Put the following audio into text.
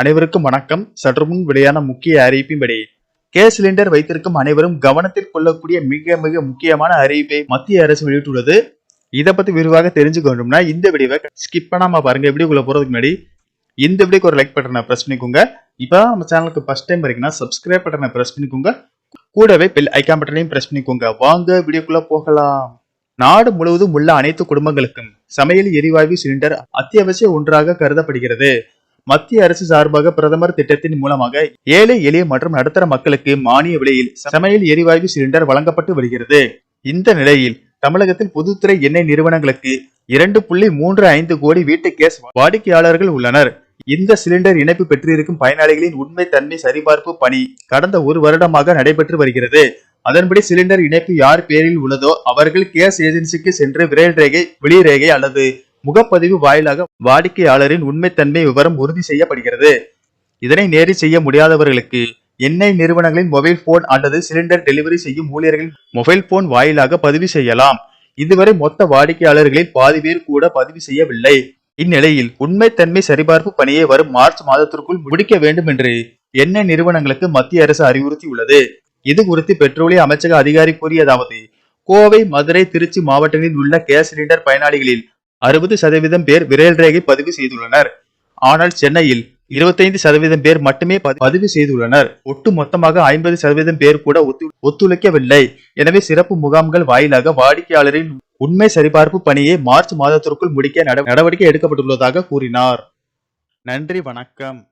அனைவருக்கும் வணக்கம். சற்று முன் வெளியான முக்கிய அறிவிப்பின்படி கேஸ் சிலிண்டர் வைத்திருக்கும் அனைவரும் கவனத்தில் கொள்ளக்கூடிய மிக மிக முக்கியமான அறிவிப்பை மத்திய அரசு வெளியிட்டுள்ளது. இதை பத்தி விரிவாக தெரிஞ்சுக்கணும்னா இந்த வீடியோவை ஸ்கிப் பண்ணாம பாருங்க. வீடியோக்குள்ள போறதுக்கு முன்னாடி இந்த வீடியோக்கு ஒரு லைக் பட்டனை பிரஸ் பண்ணிக்கோங்க. இப்போ நம்ம சேனலுக்கு ஃபர்ஸ்ட் டைம் வரீங்கன்னா சப்ஸ்கிரைப் பட்டனை பிரஸ் பண்ணிக்கோங்க. கூடவே பெல் ஐக்கான் பட்டனையும் பிரஸ் பண்ணிக்கோங்க. வாங்க வீடியோக்குள்ள போகலாம். நாடு முழுவதும் உள்ள அனைத்து குடும்பங்களுக்கும் சமையல் எரிவாயு சிலிண்டர் அத்தியாவசிய ஒன்றாக கருதப்படுகிறது. மத்திய அரசு சார்பாக பிரதமர் திட்டத்தின் மூலமாக ஏழை எளிய மற்றும் நடுத்தர மக்களுக்கு மானிய விலையில் சமையல் எரிவாயு சிலிண்டர் வழங்கப்பட்டு வருகிறது. இந்த நிலையில் தமிழகத்தில் பொதுத்துறை எண்ணெய் நிறுவனங்களுக்கு இரண்டு புள்ளி மூன்று ஐந்து கோடி வீட்டு கேஸ் வாடிக்கையாளர்கள் உள்ளனர். இந்த சிலிண்டர் இணைப்பு பெற்றிருக்கும் பயனாளிகளின் உண்மை தன்மை சரிபார்ப்பு பணி கடந்த ஒரு வருடமாக நடைபெற்று வருகிறது. அதன்படி சிலிண்டர் இணைப்பு யார் பேரில் உள்ளதோ அவர்கள் கேஸ் ஏஜென்சிக்கு சென்று விரல் ரேகை வெளி ரேகை அல்லது முகப்பதிவு வாயிலாக வாடிக்கையாளரின் உண்மைத்தன்மை விவரம் உறுதி செய்யப்படுகிறது. இதனை நேரில் செய்ய முடியாதவர்களுக்கு எண்ணெய் நிறுவனங்களின் மொபைல் போன் அல்லது சிலிண்டர் டெலிவரி செய்யும் ஊழியர்களின் மொபைல் போன் வாயிலாக பதிவு செய்யலாம். இதுவரை மொத்த வாடிக்கையாளர்களில் பாதி பேர் கூட பதிவு செய்யவில்லை. இந்நிலையில் உண்மைத்தன்மை சரிபார்ப்பு பணியை வரும் மார்ச் மாதத்திற்குள் முடிக்க வேண்டும் என்று எண்ணெய் நிறுவனங்களுக்கு மத்திய அரசு அறிவுறுத்தியுள்ளது இது குறித்து பெட்ரோலிய அமைச்சக அதிகாரி கூறியதாவது கோவை மதுரை திருச்சி மாவட்டங்களில் உள்ள கேஸ் சிலிண்டர் பயனாளிகளில் அறுபது சதவீதம் பேர் விரல் ரேகை பதிவு செய்துள்ளனர். ஆனால் சென்னையில் இருபத்தைந்து சதவீதம் பேர் மட்டுமே பதிவு செய்துள்ளனர். ஒட்டு மொத்தமாக ஐம்பது சதவீதம் பேர் கூட ஒத்து- ஒத்துழைக்கவில்லை. எனவே சிறப்பு முகாம்கள் வாயிலாக வாடிக்கையாளரின் உண்மை சரிபார்ப்பு பணியை மார்ச் மாதத்திற்குள் முடிக்க நடவடிக்கை எடுக்கப்பட்டுள்ளதாக கூறினார். நன்றி வணக்கம்.